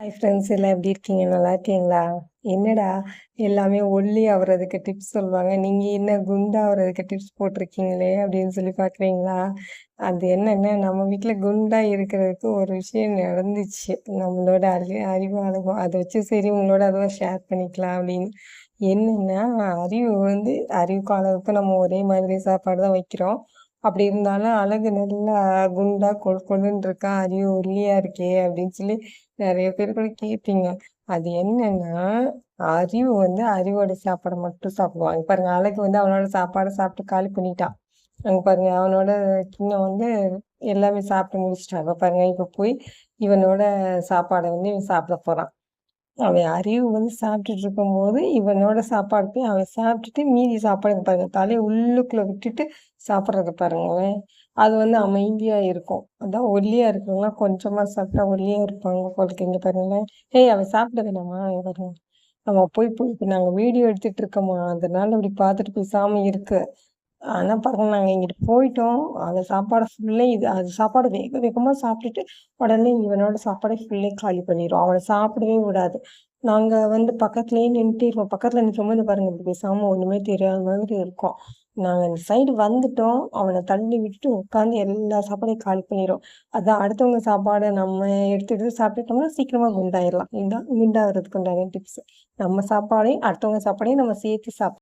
Hi friends எல்லாம் எப்படி இருக்கீங்க? நல்லா இருக்கீங்களா? என்னடா எல்லாமே ஒல்லி ஆகுறதுக்கு டிப்ஸ் சொல்லுவாங்க. நீங்கள் என்ன குண்டாகிறதுக்கு டிப்ஸ் போட்டிருக்கீங்களே அப்படின்னு சொல்லி பார்க்குறீங்களா அது என்னென்னா நம்ம வீட்டில் குண்டா இருக்கிறதுக்கு ஒரு விஷயம் நடந்துச்சு. நம்மளோட அறி அறிவு அனுபவம். அதை வச்சு சரி உங்களோட அதுவும் ஷேர் பண்ணிக்கலாம் அப்படின்னு. என்னென்னா அறிவு வந்து அறிவுக்கு அளவுக்கு நம்ம ஒரே மாதிரி சாப்பாடு தான் வைக்கிறோம். அப்படி இருந்தாலும் அழகு நல்லா குண்டா கொழு கொழுன்னு இருக்கா? அறிவு ஒல்லியா இருக்கே அப்படின்னு சொல்லி நிறைய பேர் கூட கேட்பீங்க. அது என்னன்னா அறிவு வந்து அறிவோட சாப்பாடை மட்டும் சாப்பிடுவாங்க பாருங்க அழகு வந்து அவனோட சாப்பாடை சாப்பிட்டு காலி பண்ணிட்டான் அங்க பாருங்க அவனோட கிண்ணம் வந்து எல்லாமே சாப்பிட்டு முடிச்சிட்டாங்க பாருங்க இப்ப போய் இவனோட சாப்பாடை வந்து இவன் சாப்பிட போறான். அவன் அறிவு வந்து சாப்பிட்டுட்டு இருக்கும்போது இவனோட சாப்பாடு போய் அவன் சாப்பிட்டுட்டு மீதி சாப்பாடு பாருங்க தலையை உள்ளுக்குள்ள விட்டுட்டு சாப்பிட்றத பாருங்களேன் அது வந்து அமைதியா இருக்கும். அதான் ஒல்லியா இருக்குங்களா கொஞ்சமா சாப்பிட்டா ஒல்லியா இருப்பாங்க குழந்தைங்க பாருங்களேன். ஏய் அவன் சாப்பிட வேணாமா? பாருங்க. நம்ம போய் போய் இப்போ நாங்கள் வீடியோ எடுத்துட்டு இருக்கோமா? அதனால இப்படி பார்த்துட்டு சாமி இருக்கு. ஆனால் பாருங்க நாங்கள் இங்கிட்டு போயிட்டோம். அந்த சாப்பாடை ஃபுல்லே இது அது சாப்பாடு வேக வேகமாக சாப்பிட்டுட்டு உடனே இவனோட சாப்பாடை ஃபுல்லே காலி பண்ணிடும் அவனை சாப்பிடவே விடாது. நாங்கள் வந்து பக்கத்துலேயே நின்றுட்டு இருப்போம். பக்கத்தில் நிற்கும்போது பாருங்கள் இப்படி பேசாமல் ஒன்றுமே தெரியாத மாதிரி இருக்கும். நாங்கள் இந்த சைடு வந்துட்டோம். அவனை தள்ளி விட்டுட்டு உட்காந்து எல்லா சாப்பாடையும் காலி பண்ணிடும் அதான் அடுத்தவங்க சாப்பாடை நம்ம எடுத்து எடுத்து சாப்பிட்டுட்டோம்னா சீக்கிரமாக குண்டாயிடலாம் இதுதான் குண்டாகிறதுக்கு உண்டான டிப்ஸ் நம்ம சாப்பாடையும் அடுத்தவங்க சாப்பாடையும் நம்ம சேர்த்து சாப்பிட்டு